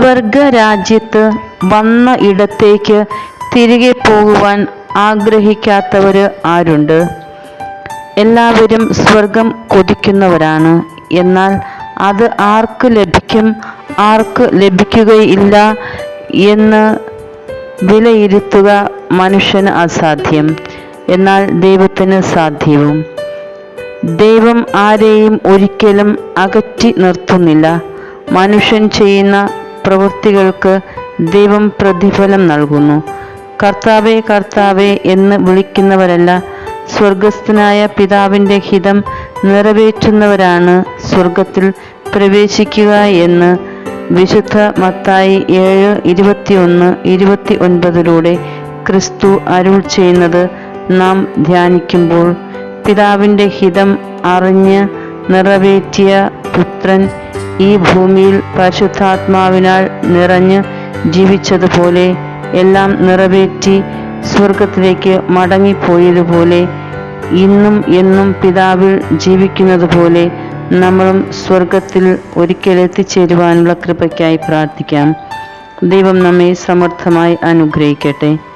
സ്വർഗരാജ്യത്ത് വന്ന ഇടത്തേക്ക് തിരികെ പോകുവാൻ ആഗ്രഹിക്കാത്തവർ ആരുണ്ട്? എല്ലാവരും സ്വർഗം കൊതിക്കുന്നവരാണ്. എന്നാൽ അത് ആർക്ക് ലഭിക്കും? ആർക്ക് ലഭിക്കുകയില്ല എന്ന് വിലയിരുത്തുക മനുഷ്യന് അസാധ്യം. എന്നാൽ ദൈവത്തിന് സാധ്യവും. ദൈവം ആരെയും ഒരിക്കലും അകറ്റി നിർത്തുന്നില്ല. മനുഷ്യൻ ചെയ്യുന്ന പ്രവൃത്തികൾക്ക് ദൈവം പ്രതിഫലം നൽകുന്നു. കർത്താവെ കർത്താവെ എന്ന് വിളിക്കുന്നവരല്ല സ്വർഗസ്ഥനായ പിതാവിന്റെ ഹിതം നിറവേറ്റുന്നവരാണ് സ്വർഗത്തിൽ പ്രവേശിക്കുക എന്ന് വിശുദ്ധ മത്തായി ഏഴ് ഇരുപത്തിയൊന്ന് ഇരുപത്തി ഒൻപതിലൂടെ ക്രിസ്തു അരുൾ ചെയ്യുന്നത് നാം ധ്യാനിക്കുമ്പോൾ പിതാവിന്റെ ഹിതം അറിഞ്ഞ് നിറവേറ്റിയ പുത്രൻ ഈ ഭൂമിയിൽ പരിശുദ്ധാത്മാവിനാൽ നിറഞ്ഞ് ജീവിച്ചതുപോലെ എല്ലാം നിറവേറ്റി സ്വർഗത്തിലേക്ക് മടങ്ങിപ്പോയതുപോലെ ഇന്നും എന്നും പിതാവിൽ ജീവിക്കുന്നതുപോലെ നമ്മളും സ്വർഗത്തിൽ ഒരിക്കൽ എത്തിച്ചേരുവാനുള്ള കൃപയ്ക്കായി പ്രാർത്ഥിക്കാം. ദൈവം നമ്മെ സമർത്ഥമായി അനുഗ്രഹിക്കട്ടെ.